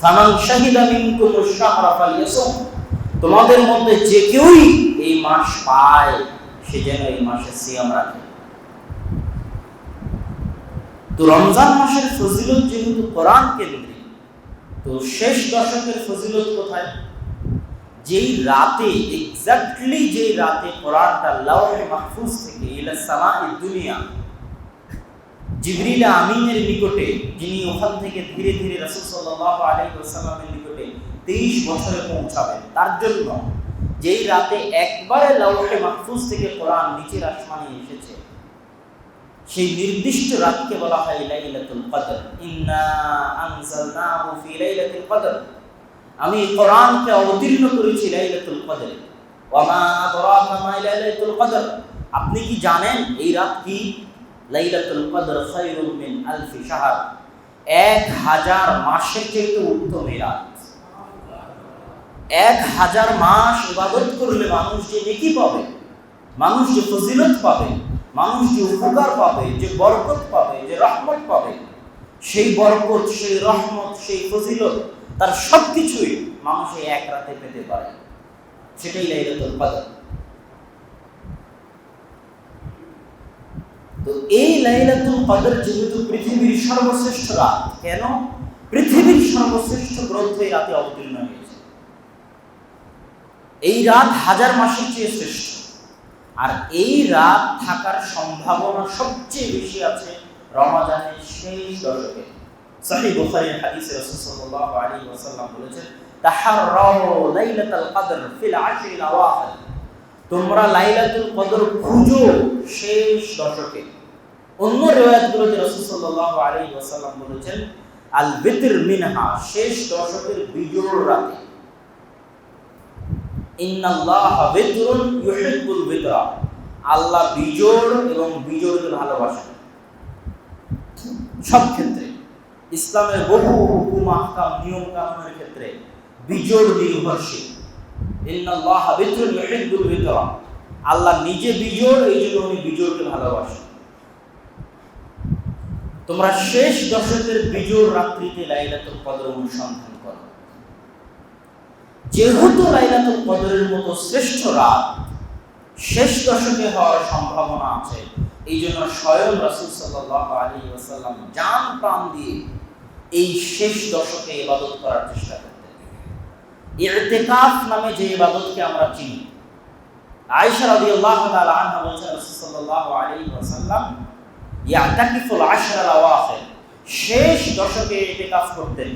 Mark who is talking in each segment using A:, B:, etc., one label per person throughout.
A: ফামান শাহিদা মিনকুম ফালইয়াসুম তোমাদের মধ্যে যে কেউই এই মাস পায়, সে যেন এই মাসে সিয়াম রাখে। তো রমজান মাসের ফজিলত যেহেতু কোরআন কেন্দ্রিক, তো শেষ দশকের ফজিলত কোথায়? যেই রাতে এক্স্যাক্টলি যেই রাতে কোরআনটা লাউহে মাহফুজ থেকে ইলা সামাই দুনিয়া জিবরিল আমিনের নিকটে, যিনি ওখান থেকে ধীরে ধীরে রাসূল আলাইহি ওয়াসাল্লামের নিকটে 23 বছরে পৌঁছাবেন। তার জন্য যেই রাতে একবারে লাউহে মাহফুজ থেকে কোরআন নিচের আসমানে এসেছে, সেই নির্দিষ্ট রাতকে বলা হয় লাইলাতুল কদর। ইন্না আনজালনাহু ফি লাইলাতুল কদর। আমি কোরআনকে অবতীর্ণ করেছি লাইলাতুল কদরে। ওয়ামা আদরাকা মা লাইলাতুল কদর। আপনি কি জানেন এই রাত কি? লাইলাতুল কদর খায়রুম মিন আলফি শাহর। এক হাজার মাসের চেয়ে উত্তম এই রাত। এক হাজার মাস ইবাদত করলে মানুষ যে নেকি পাবে, মানুষ যে ফজিলত পাবে, মানুষ যে উপকার পাবে, যে বরকত পাবে, যে রহমত পাবে, সেই বরকত, সেই রহমত, সেই ফজিলত, তার সব কিছুই মানুষ এক রাতে পেতে পারে। সেটাই লাইলাতুল কদর তো এই লাইলাতুল কদর যেহেতু পৃথিবীর সর্বশ্রেষ্ঠ রাত, কেন? পৃথিবীর সর্বশ্রেষ্ঠ গ্রন্থ এই রাতে অবতীর্ণ হয়েছে। এই রাত হাজার মাসের চেয়ে শ্রেষ্ঠ। আর এই রাত থাকার সম্ভাবনা সবচেয়ে বেশি আছে রমাজানের শেষ দশকে। সহিহ বুখারীর হাদিসে রাসূল আলাইহি ওয়াসাল্লাম বলেছেন, তাহাররাউ লাইলাতাল কদর ফিল আশরিল আওয়াখির। তোমরা লাইলাতুল কদর খুঁজো শেষ দশকে। অন্য রিওয়ায়াতগুলোতে রাসূল সাল্লাল্লাহু আলাইহি ওয়াসাল্লাম বলেছেন আল বিতর মিনহা, শেষ দশকের বিজোড় রাতে। ইন্নাল্লাহ বিতরুন ইউহিব্বুল বিতরা আল্লাহ বিজোড় এবং বিজোড়কে ভালোবাসেন। সব ক্ষেত্রে, ইসলামের বহু হুকুম, আহকাম, নিয়ম কানুনের ক্ষেত্রে বিজোড় নির্ভরশীল। ইন্নাল্লাহ বিতরুন ইউহিব্বুল বিতরা আল্লাহ নিজে বিজোড় এই জন্য উনি বিজোড়কে ভালোবাসেন। তোমরা শেষ দশকের বিজোড় রাত্রিতে লাইলাতুল কদর অনুসন্ধান করো। যেহেতু লাইলাতুল কদরের মতো শ্রেষ্ঠ রাত শেষ দশকে হওয়ার সম্ভাবনা আছে এই জন্য স্বয়ং রাসূল আলাইহি ওয়াসাল্লাম জান প্রাণ দিয়ে এই শেষ দশকে ইবাদত করার চেষ্টা করতেন। ইরতিকাফ নামে যে ইবাদতকে আমরা চিনি। আয়েশা রাদিয়াল্লাহু তাআলা আনহা বলেছেন সাল্লাল্লাহু আলাইহি ওয়াসাল্লাম ইয়াতাকিফুল আশরাল আওয়াখির শেষ দশকে এতে কাজ করতেন।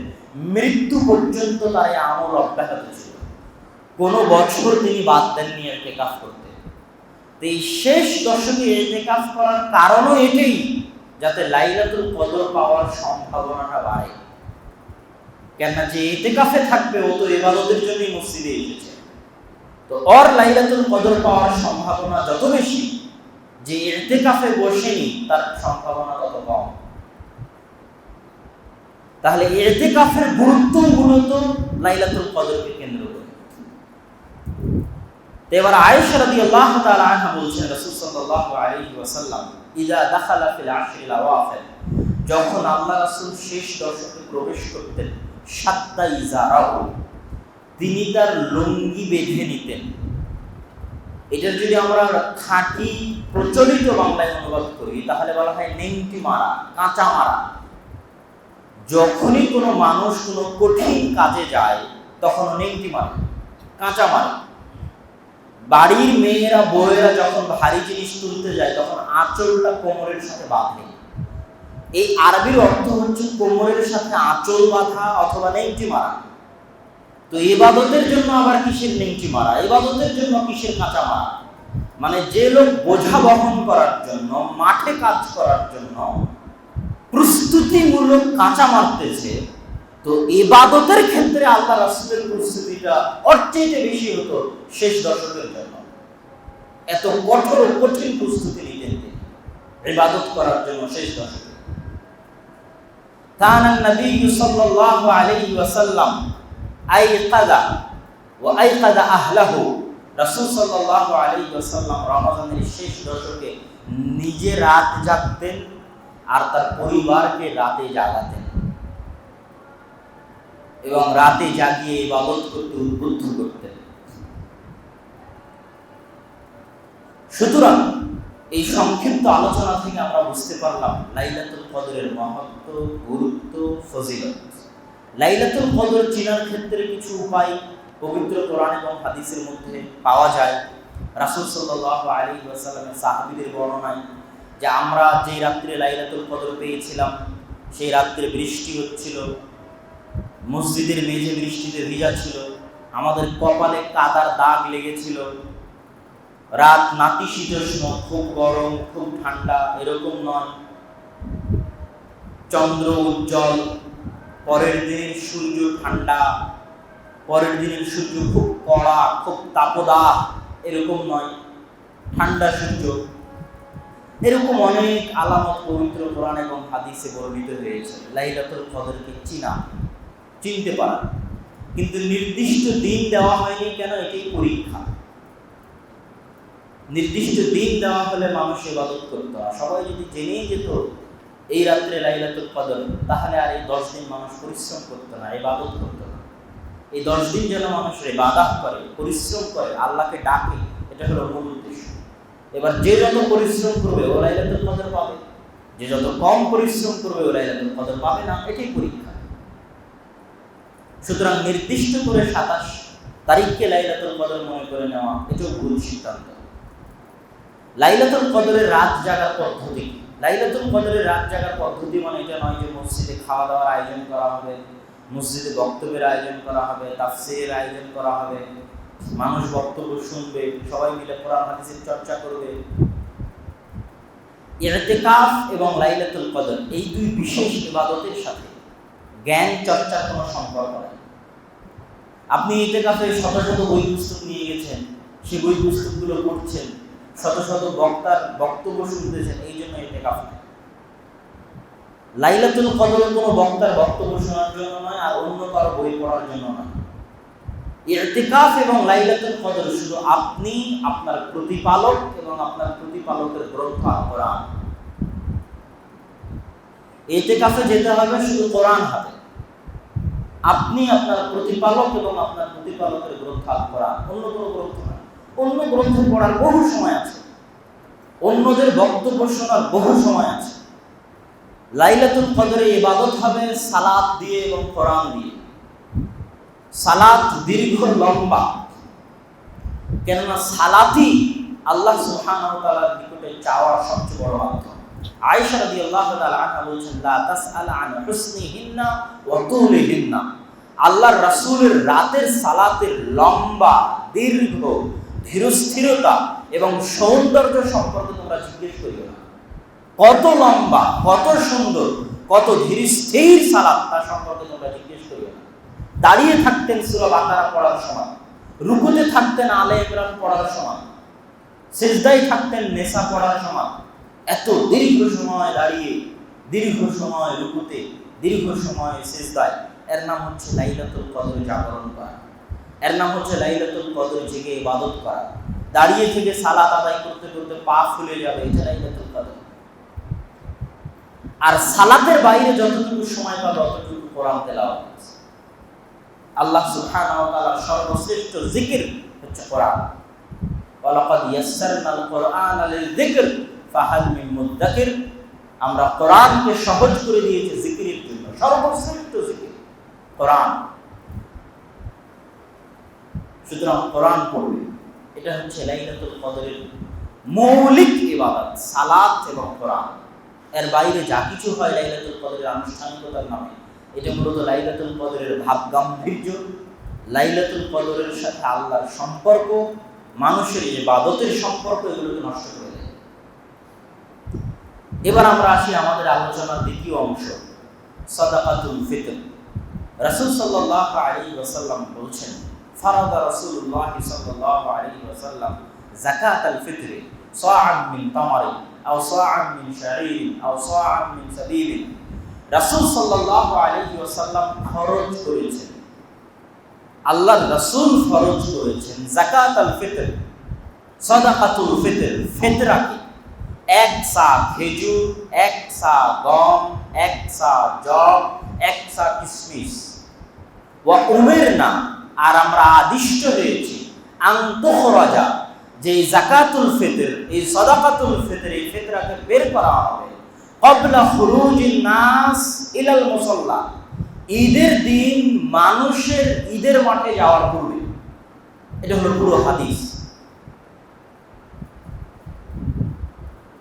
A: মৃত্যু পর্যন্ত তার আমল অব্যাহত ছিল। কোনো বছর তিনি বাদ দেননি ইতিকাফ করতে। তো এই শেষ দশকে এতে কাজ করার কারণও এটাই, যাতে লাইলাতুল কদর পাওয়ার সম্ভাবনাটা বাড়ে। কেননা যে ইতিকাফে থাকবে, ও তো ইবাদতের জন্যই মসজিদে এসেছে। তো ওর লাইলাতুল কদর পাওয়ার সম্ভাবনা যত বেশি যে ইতিকাফে বসেনি, তার সম্ভাবনা তত কম। তাহলে ইতিকাফের গুরুত্ব মূলত লাইলাতুল কদরকে কেন্দ্র করে। এবার আয়েশা রাদিয়াল্লাহু তাআলা আনহা বলছেন, রাসূল সাল্লাল্লাহু আলাইহি ওয়াসাল্লাম, ইযা দাখালা ফিল আশরিল আওয়াখির যখন আল্লাহ রাসূল শেষ দশকে প্রবেশ করতেন সাতটা ইজারাও তিনি তার লুঙ্গি বেঁধে নিতেন। এটার যদি আমরা খাঁটি প্রচলিত বাংলায় অনুবাদ করি, তাহলে বলা হয় নেংটি মারা, কাঁচা মারা। যখনই কোনো মানুষ কোনো কঠিন কাজে যায়, তখন নেংটি মারে, কাঁচা মারে। বাড়ির মেয়েরা, বউয়েরা যখন ভারী জিনিস তুলতে যায়, তখন আঁচলটা কোমরের সাথে বাঁধে। এই আরবির অর্থ হচ্ছে কোমরের সাথে আঁচল বাঁধা অথবা নেংটি মারা। তো এবাদতের জন্য আবার কিসের নেংটি মারা? এবাদতের জন্য কিসের কাঁচা মারা? মানে যে লোক বোঝা বহন করার জন্য, মাঠে কাজ করার জন্য প্রস্তুতিমূলক কাঁচা মারতেছে, তো এবাদতের ক্ষেত্রে আল্লাহ রাসুলের প্রস্তুতিটা অর্চেয়ে বেশি হতো শেষ দশকের জন্য। এত কঠোর কঠিন প্রস্তুতি নিতেন এবাদত করার জন্য শেষ দশকে। তাহান নবী সাল্লাল্লাহু আলাইহি ওয়াসাল্লাম আইকাদা ও আইকাদা আহলাহু। রাসূল সাল্লাল্লাহু আলাইহি ওয়াসাল্লাম রমজানের শেষ দশকে নিজে রাত জাগতেন আর তার পরিবারকে রাতে জাগাতেন। এবং রাতে জাগিয়ে ইবাদত করতে, উদ্বুদ্ধ করতেন। সুতরাং এই সংক্ষিপ্ত আলোচনা থেকে আমরা বুঝতে পারলাম লাইলাতুল কদরের মহত্ব, গুরুত্ব, ফজিলত। লাইলাতুল কদর চেনার ক্ষেত্রে কিছু উপায় পবিত্র কোরআন এবং হাদিসের মধ্যে পাওয়া যায়। রাসুল সাল্লাহ আলী ওয়াসাল্লামের সাহাবিদের বর্ণনায় যে আমরা যেই রাত্রে লাইলাতুল কদর পেয়েছিলাম, সেই রাত্রে বৃষ্টি হচ্ছিল, মসজিদের মেঝে বৃষ্টিতে ভিজা ছিল, আমাদের কপালে কাদার দাগ লেগেছিল, রাত নাতিশীতোষ্ণ খুব গরম, খুব ঠান্ডা, এরকম নয়। চন্দ্র উজ্জ্বল পরের দিনের সূর্য ঠান্ডা, পরের দিনের সূর্য খুব কড়া, খুব তাপদা, এরকম নয়। ঠান্ডা সূর্য। এরকম অনেক আলামত পবিত্র কোরআন এবং হাদিসে বর্ণিত হয়েছে। লাইলাতুল কদরকে চিনা, চিনতে পারা। কিন্তু নির্দিষ্ট দিন দেওয়া হয়নি কেন? এটি পরীক্ষা। নির্দিষ্ট দিন দেওয়া হলে মানুষ ইবাদত করতো সবাই যদি জেনেই যেত এই রাত্রে লাইলাতুল কদর, তাহলে আর এই দশ দিন মানুষ পরিশ্রম করতো না, ইবাদত করতো না। এই দশ দিন যেন মানুষ ইবাদাত করে, পরিশ্রম করে, আল্লাহকে ডাকে, এটা হলো মূল উদ্দেশ্য। এবার যে যত পরিশ্রম করবে, ও লাইলাতুল কদর পাবে। যে যত কম পরিশ্রম করবে, ও লাইলাতুল কদর পাবে না, এটাই পরীক্ষা। সুতরাং নির্দিষ্ট করে সাতাশ তারিখকে লাইলাতুল কদর মনে করে নেওয়া, এটাও ভুল সিদ্ধান্ত। লাইলাতুল কদরের রাত জাগার পদ্ধতি লাইলাতুল কদরের রাত জাগার পদ্ধতি মানে এটা নয় যে মসজিদে খাওয়া দাওয়ার আয়োজন করা হবে, মসজিদে বক্তব্যের আয়োজন করা হবে, তাফসিরের আয়োজন করা হবে, মানুষ বক্তব্য শুনবে, সবাই মিলে কোরআন হাদিসের চর্চা করবে। ইরতেকাফ এবং লাইলাতুল কদর, এই দুই বিশেষ ইবাদতের সাথে জ্ঞান চর্চার কোনো সম্পর্ক নেই। আপনি ইতেকাফে শত শত বই পুস্তক নিয়ে গেছেন, সেই বই পুস্তকগুলো পড়ছেন শত শত বক্তার বক্তব্য শুনতেছেন, এই জন্য ইতেকাফ নেই। লাইলাতুল কদর কোনো বক্তার বক্তব্য শোনার জন্য নয়, আর অন্য কারও বই পড়ার জন্য নয়। এবং লাইলাতুল কদর শুধু আপনি, আপনার প্রতিপালক এবং আপনার প্রতিপালকের গ্রন্থ কোরআন। ইরতিকাফে যেতে হবে শুধু কোরআন হাতে। আপনি আপনার প্রতিপালক এবং আপনার প্রতিপালকের গ্রন্থ কোরআন, অন্য কোনো গ্রন্থ অন্য গ্রন্থ পড়ার বহু সময় আছে। অন্যদের বক্তব্য শোনার বহু সময় আছে। লাইলাতুল কদরে ইবাদত হবে সালাত দিয়ে এবং কোরআন দিয়ে। সালাত দীর্ঘ লম্বা। কেননা সালাতই আল্লাহ সুবহানাহু তাআলার নিকটে চাওয়ার সবচেয়ে বড় মাধ্যম। আয়েশা রাদিয়াল্লাহু তাআলা আনহা বলেছেন, লা তাসআল আন হুসনিহিন্না ওয়া তুলিহিন্না আল্লাহর রাসূলের রাতের সালাতের লম্বা, দীর্ঘ ধীরস্থিরতা এবং সৌন্দর্য সম্পর্কে তোমরা জিজ্ঞেস করিও না। কত লম্বা, কত সুন্দর, কত ধীরস্থির সালাত তার সম্পর্কে তোমরা জিজ্ঞেস করিও না। দাঁড়িয়ে থাকতেন সুরা বাকারা পড়ার সময়, রুকুতে থাকতেন আলে ইমরান পড়ার সময় সেজদাই থাকতেন নেশা পড়ার সময়, এত দীর্ঘ সময় দাঁড়িয়ে, দীর্ঘ সময় রুকুতে, দীর্ঘ সময় সেজদায়, এর নাম হচ্ছে লাইলাতুল কদর জাগরণ করা। এর নাম হচ্ছে লাইলাতুল কদর জেগে ইবাদত করা। দাঁড়িয়ে থেকে সালাত আদায় করতে করতে পা ফুলে যাবে, এটা লাইলাতুল কদর। আর সালাতের বাইরে যতটুকু সময় পাবে অতটুকু কোরআন তেলাওয়াত আল্লাহ সুবহানাহু ওয়া তাআলা সর্বশ্রেষ্ঠ জিকির হচ্ছে কোরআন। ওয়ালাকাদ ইয়াসসারনাল কোরআনা লিযিকর ফাহাল মিন মুদ্দাকির। আমরা কোরআনকে সহজ করে দিয়েছি জিকিরের জন্য। সর্বশ্রেষ্ঠ জিকির কোরআন। সুতরাং কোরআন পড়বে। এটা হচ্ছে লাইলাতুল কদরের মৌলিক ইবাদত, সালাত এবং কোরআন। এর বাইরে যা কিছু হয় লাইলাতুল কদরের আনুষ্ঠানিকতার নামে এটা মূলত লাইলাতুল কদরের ভাব গাম্ভীর্য লাইলাতুল কদরের সাথে আল্লাহর সম্পর্ক, মানুষের যে ইবাদতের সম্পর্ক এগুলোকে নষ্ট করে দেয়। এবার আমরা আসি আমাদের আলোচনার দ্বিতীয় অংশ, সদাকাতুল ফিতর। রাসূল সাল্লাল্লাহু আলাইহি ওয়াসাল্লাম বলছেন ফারাদা রাসূলুল্লাহ সাল্লাল্লাহু আলাইহি ওয়াসাল্লাম যাকাতাল ফিতর সাআন মিন তামারি আও সাআন মিন শাঈর আও সাআন মিন সাবিব রাসূল সাল্লাল্লাহু আলাইহি ওয়াসাল্লাম ফরজ করেছেন। আল্লাহর রাসূল ফরজ করেছেন যাকাতাল ফিতর, সাদাকাতুল ফিতর। ফিতরা কি? এক সা খেজুর, এক সা গম, এক সা জব এক সা কিশমিশ ওয়া উমের না আর আমরা আদিষ্ট হয়েছি। আন্তঃরাজা যে জাকাতুল ফিতর, এই সদাকাতুল ফিতর, এই ফিতরাকে বের করা হবে। কবলা খুরুজিন নাস ইলাল মুসাল্লা। ঈদের দিন মানুষের ঈদের মাঠে যাওয়ার পূর্বে। এটা হলো পুরো হাদিস।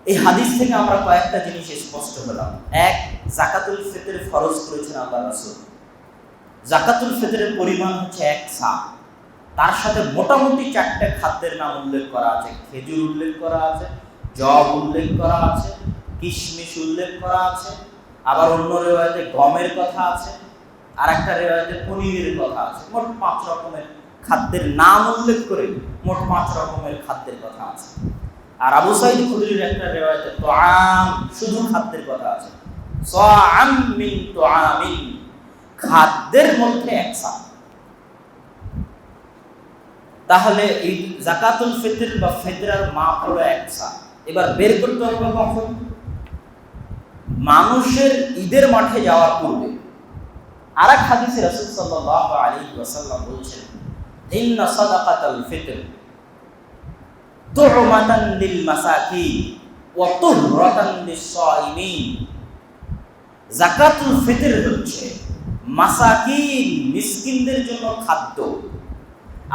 A: এই হাদিস থেকে আমরা কয়েকটা জিনিস স্পষ্ট হলাম এক, জাকাতুল ফিতর ফরজ করেছেন আল্লাহ রাসূল। জাকাতুল ফিতরের পরিমাণ হচ্ছে এক সা তার সাথে মোটামুটি চারটে খাদ্যের নাম উল্লেখ করা আছে। খেজুর উল্লেখ করা আছে, জব উল্লেখ করা আছে, কিশমিশ উল্লেখ করা আছে, আবার অন্য রেওয়ায়তে গমের কথা আছে আর একটা রেওয়ায়তে পনিরের কথা আছে। মোট পাঁচ রকমের খাদ্যের নাম উল্লেখ করে মোট পাঁচ রকমের খাদ্যের কথা আছে। আর আবু সাইদ খুদরির একটা রেওয়াজে তো আম শুধু খাদ্যের কথা আছে। সাআম মিন তোআমিন খাদ্যের মধ্যে একসা তাহলে এই জাকাতুল ফিতর বা ফিতরার মাপ হলো একসা এবার বের করতে হবে কখন? মানুষের ঈদের মাঠে যাওয়ার পূর্বে। আর এক হাদিসে রাসূল সাল্লাল্লাহু আলাইহি ওয়াসাল্লাম বলছেন, ইন্না সাদাকাতাল ফিতর তু'মাতান লিল মাসাকিন ওয়া তুহরাতান লিস-সাইমিন জাকাতুল ফিতর হচ্ছে মাসাকিন, মিসকিনদের জন্য খাদ্য।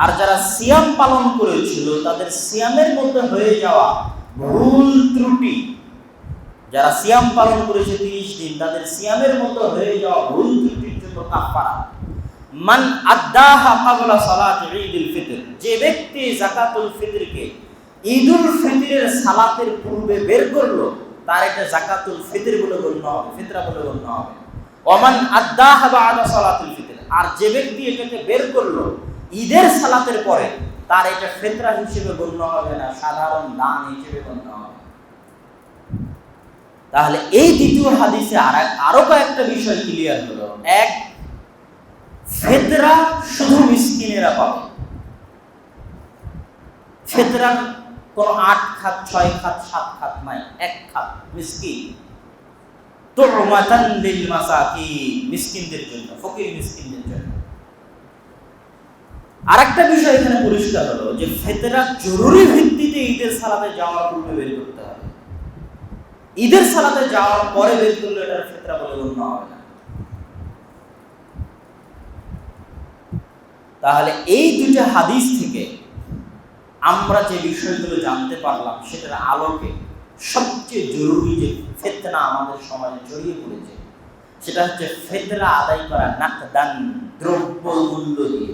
A: আর যারা সিয়াম পালন করেছিল, তাদের সিয়ামের মধ্যে হয়ে যাওয়া ভুল ত্রুটি। যারা সিয়াম পালন করেছে তিরিশ দিন, তাদের সিয়ামের মধ্যে হয়ে যাওয়া ভুল ত্রুটির জন্য কাফারা মান আদাহা কাবলা সালাত ঈদুল ফিতর, যে ব্যক্তি জাকাতুল ফিতরকে ঈদুল ফিতরের সালাতের পূর্বে বের করল, তার এটা জাকাতুল ফিতর বলে গণ্য হবে, ফিতরা বলে গণ্য হবে। ওমান আদাহা বাদা সালাতুল ফিতর। আর যে ব্যক্তি এটাকে বের করল, ঈদের সালাতের পরে তার এটা ফেতরা হিসেবে গণ্য হবে না, সাধারণ দান হিসেবে গণ্য হবে। তাহলে এই দ্বিতীয় হাদিসে আর আরও কয়েকটা বিষয় ক্লিয়ার হলো। এক, ফেতরা শুধু মিসকিনেরা পাবে। ফেতরার কোনো আট খাত, ছয় খাত, সাত খাত নাই, এক খাত, মিসকিন। তো রমাতান লিল মাসাকি মিসকিনদের জন্য, ফকির মিসকিনদের জন্য। আরেকটা বিষয় এখানে পরিষ্কার হলো যে ফেতরা জরুরি ভিত্তিতে ঈদের সালাতে যাওয়ার পূর্বে বের করতে হবে। ঈদের সালাতে যাওয়ার পরে বের করলে এটার ফেতরা বলে গণ্য হবে না। তাহলে এই দুইটা হাদিস থেকে আমরা যে বিষয়গুলো জানতে পারলাম, সেটার আলোকে সবচেয়ে জরুরি যে ফেতনা আমাদের সমাজে জড়িয়ে পড়েছে, সেটা হচ্ছে ফেতরা আদায় করা নাকদান দ্রব্য মূল্য দিয়ে,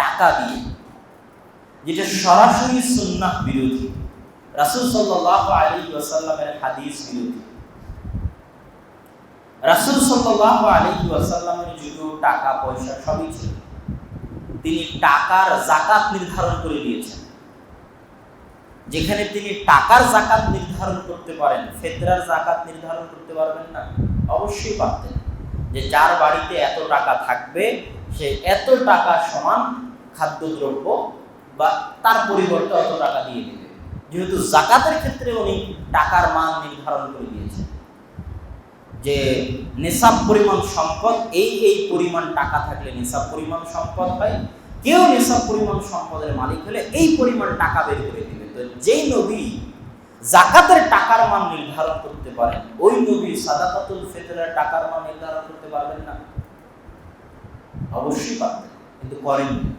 A: টাকা দিয়ে, যেটা সরাসরি সুন্নাহ বিরোধী। রাসূল সাল্লাল্লাহু আলাইহি ওয়াসাল্লামের হাদিস বিরোধী। রাসূল সাল্লাল্লাহু আলাইহি ওয়াসাল্লামের যুগেও টাকা, পয়সা সবই ছিল। তিনি টাকার জাকাত নির্ধারণ করে দিয়েছেন। যেখানে তিনি টাকার জাকাত নির্ধারণ করতে পারেন, ফেতরার জাকাত নির্ধারণ করতে পারবেন না, অবশ্যই পারতেন। যে যার বাড়িতে এত টাকা থাকবে, সে এত টাকা সমান খাদ্যদ্রব্য বা তার পরিবর্তে অত টাকা দিয়ে দেবে। যেহেতু জাকাতের ক্ষেত্রে উনি টাকার মান নির্ধারণ করে দিয়েছেন। যে নেশাব পরিমাণ সম্পদ, এই এই পরিমাণ টাকা থাকলে নেশাব পরিমাণ সম্পদ হয়। কেউ নেশাব পরিমাণ সম্পদের মালিক হলে এই পরিমাণ টাকা বের করে দিবে। যেই নবী জাকাতের টাকার মান নির্ধারণ করতে পারেন, ওই নবী সাদাকাতুল ফিতরের টাকার মান নির্ধারণ করতে পারবেন না। অবশ্যই কিন্তু করেননি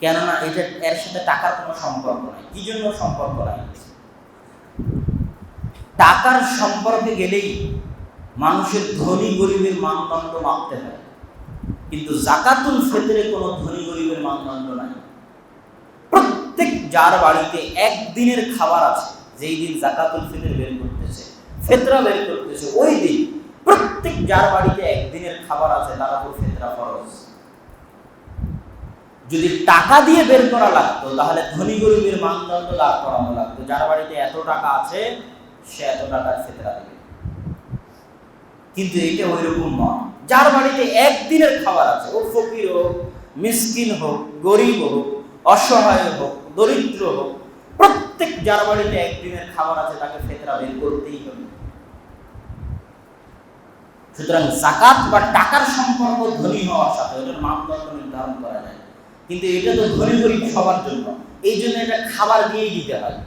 A: কেননা এটা এর সাথে টাকার কোনো সম্পর্ক নাই। কি জন্য সম্পর্ক নাই? টাকার সম্পর্কে গেলেই মানুষের ধনী গরিবের মানদণ্ড মাপতে হয়। কিন্তু জাকাতুল ফেতরে কোনো ধনী গরিবের মানদণ্ড নাই। প্রত্যেক যার বাড়িতে একদিনের খাবার আছে, যেই দিন জাকাতুল ফিতর বের করতেছে, ফেতরা বের করতেছে, ওই দিন প্রত্যেক যার বাড়িতে একদিনের খাবার আছে, তার উপর ফেতরা ফরজ। যদি টাকা দিয়ে বের করা লাগতো, তাহলে ধনী গরিবের মানদণ্ড লাভ করানো লাগতো। যার বাড়িতে এত টাকা আছে, সে এত টাকার ফেতরা দেবে। কিন্তু এটা ওই রকম নয়। যার বাড়িতে একদিনের খাবার আছে, ও ফকির হোক, মিসকিন হোক, গরিব হোক, অসহায় হোক দরিদ্র হোক, প্রত্যেক যার বাড়িতে একদিনের খাবার আছে, তাকে ফেতরা বের করতেই হবে। সুতরাং জাকাত বা টাকার সম্পর্ক ধনী হওয়ার সাথে ওটার মানদণ্ড নির্ধারণ করা যায়। কিন্তু এটা তো ধনী গরিব সবার জন্য। এই জন্য এটা খাবার দিয়েই দিতে হয়।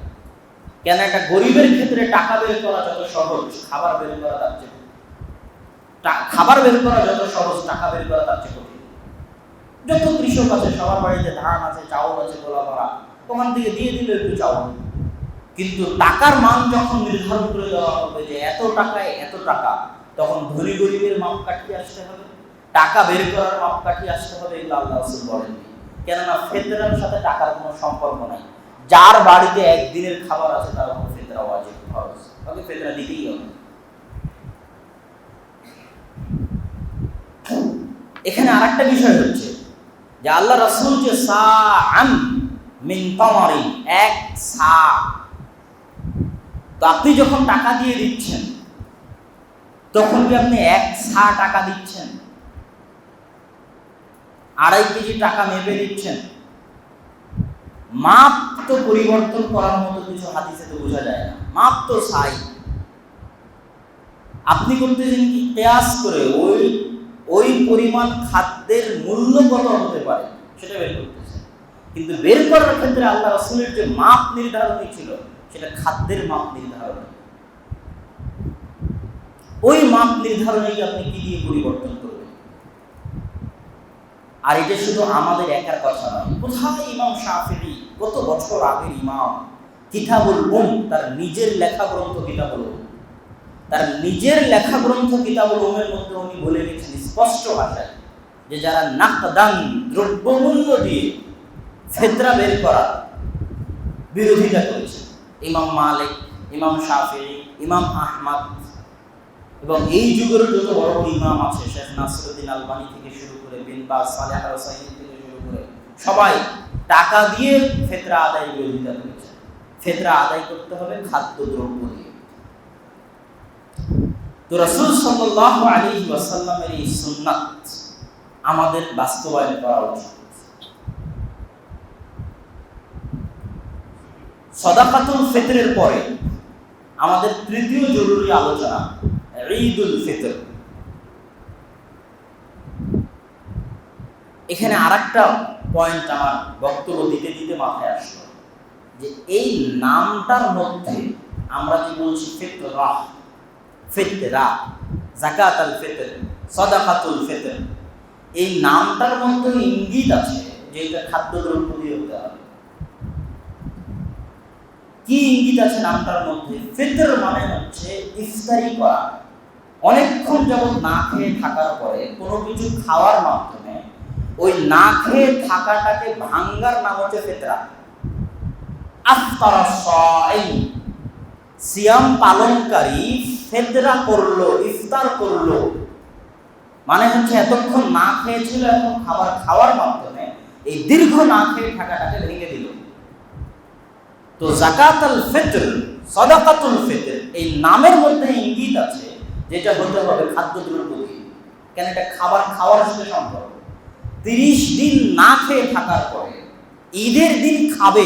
A: কেন একটা গরিবের ক্ষেত্রে টাকা বের করা যত সহজ, খাবার বের করা তার চেয়ে খাবার বের করা যত সহজ, টাকা বের করা তার চেয়ে কঠিন। যত কৃষক আছে, সবার বাড়িতে ধান আছে, চাউল আছে গোলা ভরা ওখান থেকে দিয়ে দিল একটু চাউল কিন্তু টাকার মান যখন নির্ধারণ করে দেওয়া হবে যে এত টাকায় এত টাকা, তখন ধনী গরিবের মাপকাঠি আসতে হবে, টাকা বের করার মাপকাঠি আসতে হবে এগুলো আল্লাহ রসুল বলেননি। কেননা ফেতরার সাথে টাকার কোনো সম্পর্ক নাই। যার বাড়িতে একদিনের খাবার আছে, তার উপর ফেতরা ওয়াজিব খরচ তাকে ফেতরা দিতেই হবে। এখানে আরেকটা বিষয় হচ্ছে যে আল্লাহ রসুল যে সা আন মিন এক সা তো আপনি যখন টাকা দিয়ে দিচ্ছেন, তখন কি আপনি এক সা টাকা দিচ্ছেন? আড়াই কেজি টাকা মেপে দিচ্ছেন। মাপ তো পরিবর্তন করার মতো কিছু হাদিসে তো বোঝা যায় না। মাপ তো সাই আপনি করতেছেন কি? কেয়াস করে ওই ওই পরিমাণ খাদ্যের মূল্য কত হতে পারে? সেটা বের করতেছেন কিন্তু বের করার ক্ষেত্রে আল্লাহ রসুলের যে মাপ নির্ধারণী ছিল সেটা খাদ্যের মাপ নির্ধারণ। ওই মাপ নির্ধারণে আপনি কি দিয়ে পরিবর্তন করবেন? আর এটা শুধু আমাদের একার কথা নয়, কোথায় ইমাম শাফিঈ, কত বছর আগের ইমাম, কিতাবুল উম, তার নিজের লেখা গ্রন্থ কিতাবুল উম। তার নিজের লেখা গ্রন্থ কিতাবুল উমের মধ্যে উনি বলে গেছেন স্পষ্ট ভাষায় যে যারা নাকদান দ্রব্যমূল্য দিয়ে ফেতরা বের করা বিরোধিতা করেছে। ইমাম মালিক, ইমাম শাফি, ইমাম আহমদ। এবং এই যুগের যত বড় বড় ইমাম আছে, শেখ নাসরুদ্দিন আলবানি থেকে শুরু করে বিন বাজ, সালেহ সাইদ থেকে শুরু করে সবাই টাকা দিয়ে ফেতরা আদায় বিরোধিতা করেছে। ফেতরা আদায় করতে হবে খাদ্য দ্রব্য দিয়ে। তো রসুল সাল্লাহ আলী ওয়াসাল্লামের এই সুন্নাত আমাদের বাস্তবায়ন করা উচিত। সদাকাতুল ফিতরের পরে আমাদের তৃতীয় জরুরি আলোচনা ঈদুল ফিতর। এখানে আরেকটা পয়েন্ট আমার বক্তব্য দিতে দিতে মাথায় আসলো, যে এই নামটার মধ্যে আমরা যে বলছি ফিতরা ফিতরা জাকাত আল ফিতর, সদাকাতুল ফিতর, এই নামটার মধ্যে ইঙ্গিত আছে যে এটা খাদ্যদ্রব্য দিয়ে হতে হবে। কি ইঙ্গিত আছে নামটার মধ্যে? ফিতর মানে হচ্ছে ইফতারি করা। অনেকক্ষণ যাবৎ না খেয়ে থাকার পরে কোনো কিছু খাওয়ার মাধ্যমে ওই না খেয়ে থাকাটাকে ভাঙ্গার নাম হচ্ছে ফিতরা। সিয়াম পালনকারী ফেতরা করল, ইফতার করল। মানে হচ্ছে এতক্ষণ না খেয়েছিল, এখন খাবার খাওয়ার মাধ্যমে এই দীর্ঘ না খেয়ে থাকাটাকে ভেঙে দিল। তো জাকাতুল ফিতর, সদাকাতুল ফিতর, এই নামের মধ্যে ইঙ্গিত আছে যেটা হতে হবে খাদ্য দ্রব্য দিয়ে। কেন এটা খাবার খাওয়ার সাথে সম্পর্ক? তিরিশ দিন না খেয়ে থাকার পরে ঈদের দিন খাবে।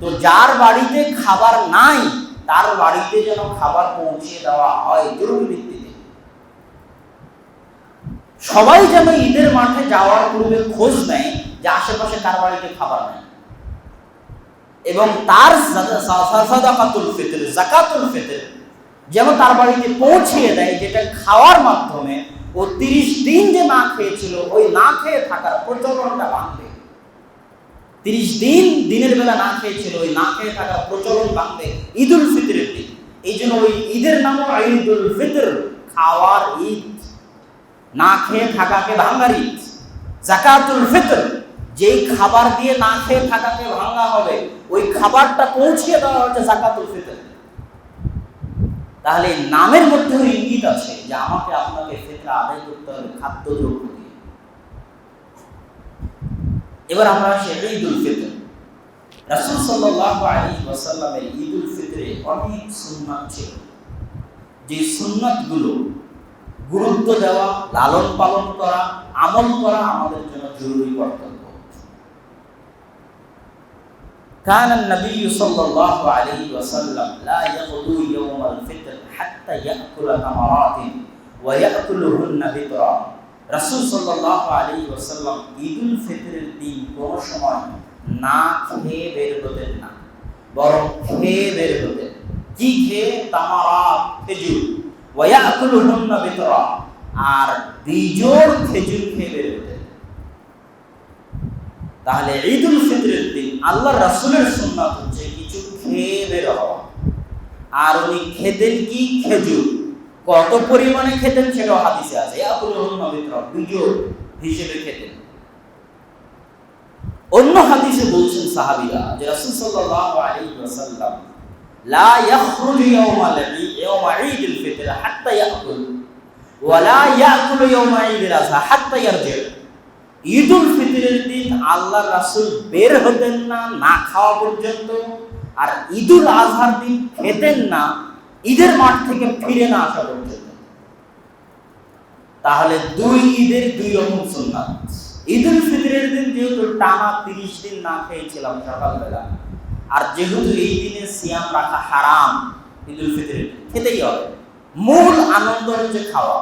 A: তো যার বাড়িতে খাবার নাই, তার বাড়িতে যেন খাবার পৌঁছে দেওয়া হয় জরুরি ভিত্তিতে। সবাই যেন ঈদের মাঠে যাওয়ার পূর্বে খোঁজ নেয় যে আশেপাশে কার বাড়িতে খাবার নাই। এবং তার সাদাকাতুল ফিতর, জাকাতুল ফিতর, যেন তার বাড়িতে পৌঁছিয়ে দেয়, যেটা খাওয়ার মাধ্যমে ও তিরিশ দিন যে না খেয়েছিল, ওই না খেয়ে থাকার প্রচলনটা বাঁধবে। তিরিশ দিন দিনের বেলা না খেয়েছিল, ওই না খেয়ে থাকার প্রচলন ভাঙবে ঈদুল ফিতরের দিন। এই জন্য ওই ঈদের নামও ঈদুল ফিতর, খাওয়ার ঈদ। না খেয়ে থাকাকে ভাঙ্গার ঈদ। জাকাতুল ফিতর যেই খাবার দিয়ে না খেয়ে থাকাকে ভাঙা হবে, ওই খাবারটা পৌঁছিয়ে দেওয়া হচ্ছে জাকাতুল ফিতর। তাহলে নামের মধ্যে ইঙ্গিত আছে যে আমাকে আপনাকে ফিতরা আদায় করতে হবে খাদ্য দ্রব্য দিয়ে। এবার আমরা আসি ঈদুল ফিতর। রাসূল সাল্লাল্লাহু আলাইহি ওয়াসাল্লামের ঈদুল ফিতরে অনেক সুন্নাত ছিল। যে সুন্নাতগুলো গুরুত্ব দেওয়া, লালন পালন করা, আমল করা আমাদের জন্য জরুরি কর্তব্য كان النبي صلى الله عليه وسلم لا يغدو يوم الفطر حتى يأكل تمرات ويأكلهن بطرا রাসূল সাল্লাল্লাহু আলাইহি ওয়াসাল্লাম ঈদুল ফিতরের দিন কোনো সময় না খেয়ে বের হতেন না বরং খেয়ে বের হতেন কি খেয়ে তামারাত খেজুর ওয়ায়াকুলুহুন্না বিতরা আর বিজোড় খেজুর খেয়ে বের হতেন তাহলে ঈদুল ফিতরের দিন আল্লাহ রাসূলের সুন্নাত হচ্ছে কিছু খেয়ে বের হওয়া। আর উনি খেতেন কি? খেজুর। কত পরিমাণে খেতেন সেটাও হাদিসে আছে। বিজোড় হিসেবে খেতেন। অন্য হাদিসে বলছেন সাহাবিরা যে রাসূল সাল্লাল্লাহু আলাইহি ওয়াসাল্লাম, লা ইয়াখরুজু ইয়াওমাল ইয়াওমা ঈদুল ফিতর হাত্তা ইয়াকুল, ওয়া লা ইয়াকুলু ইয়াওমা ঈদুল আযহা হাত্তা ইয়ারজি ঈদুল ফিতরের দিন আল্লাহ রাসূল বের হতেন না না খাওয়া পর্যন্ত, আর ঈদুল আজহার দিন খেতেন না, ঈদের মাঠ থেকে ফিরে না আসা পর্যন্ত। তাহলে দুই ঈদের দুই রকম সুন্নাত। ঈদুল ফিতরের দিন যেহেতু টানা তিরিশ দিন না খেয়েছিলাম সকালবেলা, আর যেহেতু এই দিনে সিয়াম রাখা হারাম ঈদুল ফিতরের খেতেই হবে। মূল আনন্দ হচ্ছে খাওয়া।